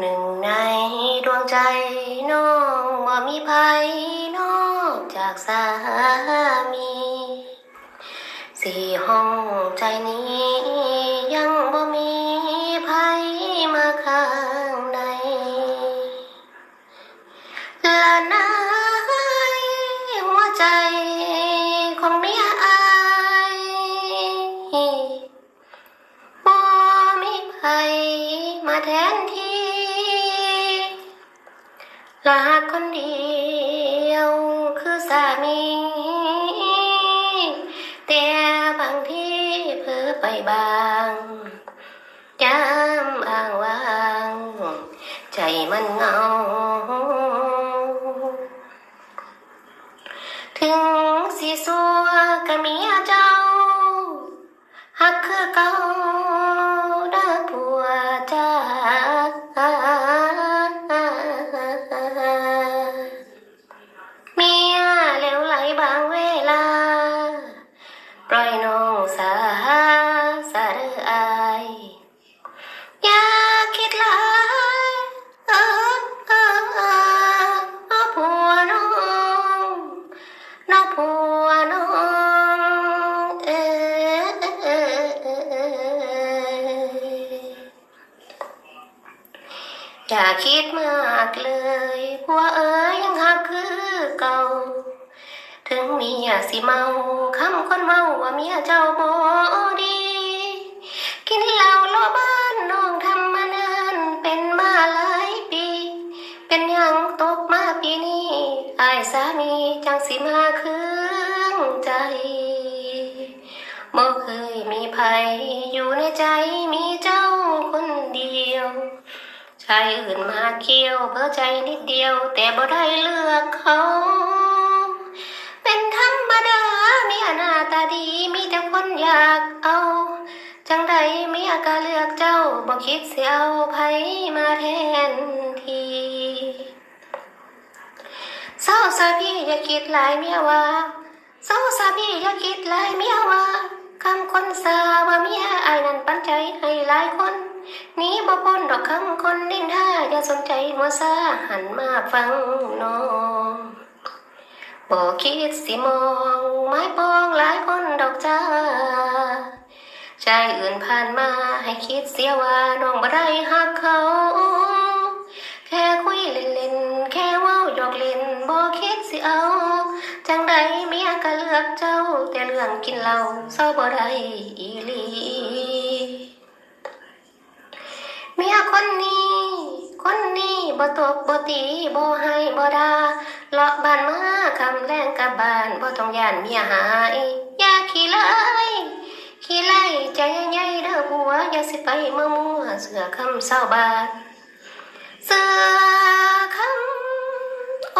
หนึ่งในดวงใจน้องบ่มีภัยนอกจากสามีสี่ห้องใจนี้ยังบ่มีภัยมาข้างในละนายหัวใจของเมียอายบ่มีภัยมาแทนที่ ลาคนเดียวคือสามี แต่บางทีเพ้อไปบางยามอ้างว้าง ใจมันเงา ถึงสีสั ออายอย่าคิดหลายเออเออเออเอผัวน้องน้อผัวน้องเออเออเออเอออย่าคิดมากเลยผัวเอ๋ยยังหักคือเก่า ถึงเมียสิเมาคำคนเมาว่าเมียเจ้าบ่ดี กินเหล้าโลบ้านน้องทำมานานเป็นมาหลายปี เป็นยังตกมาปีนี้อายสามีจังสิมาคืนใจบ่เคยมีภัยอยู่ในใจมีเจ้าคนเดียวชายอื่นมาเกี่ยวเพื่อใจนิดเดียว แต่บ่ได้เลือกเขาเป็นธรรมดา มียหน้าตาดี มีแต่คนอยากเอา ก็เลือกเจ้าบ่คิดเสียเอาไผมาแทนทีเศร้าซาพี่อย่าคิดหลายเมียว่าเศร้าซาพี่อย่าคิดหลายเมียว่าคำคนสาว่าเมียอายนั้นปันใจให้หลายคนนี้บ่พ้นดอกคำคนนินทาอย่าสนใจหัวซาหันมาฟังน้องบ่คิดสิมองไม้ปอ ชายอื่นผ่านมาให้คิดเสียว่าน้องบ่ได้หักเขา แค่คุยเล่นๆ แค่ว้าหยอกเล่นบ่คิดสิเอา จังใดเมียก็เลือกเจ้า แต่เรื่องกินเหล้าเศร้าบ่ได้อีหลีเมียคนนี้ คนนี้บ่ตบบ่ตีบ่ให้บ่ดาเลาะบ้านมาคำแรงกับบ้านบ่ต้องย่านเมียหาย อย่าขี้ไล่ไล่ใจใหญ่ๆเด้อผัวอย่าสิไปมั่วมั่วเสือคำเศร้าบานเสือคำโ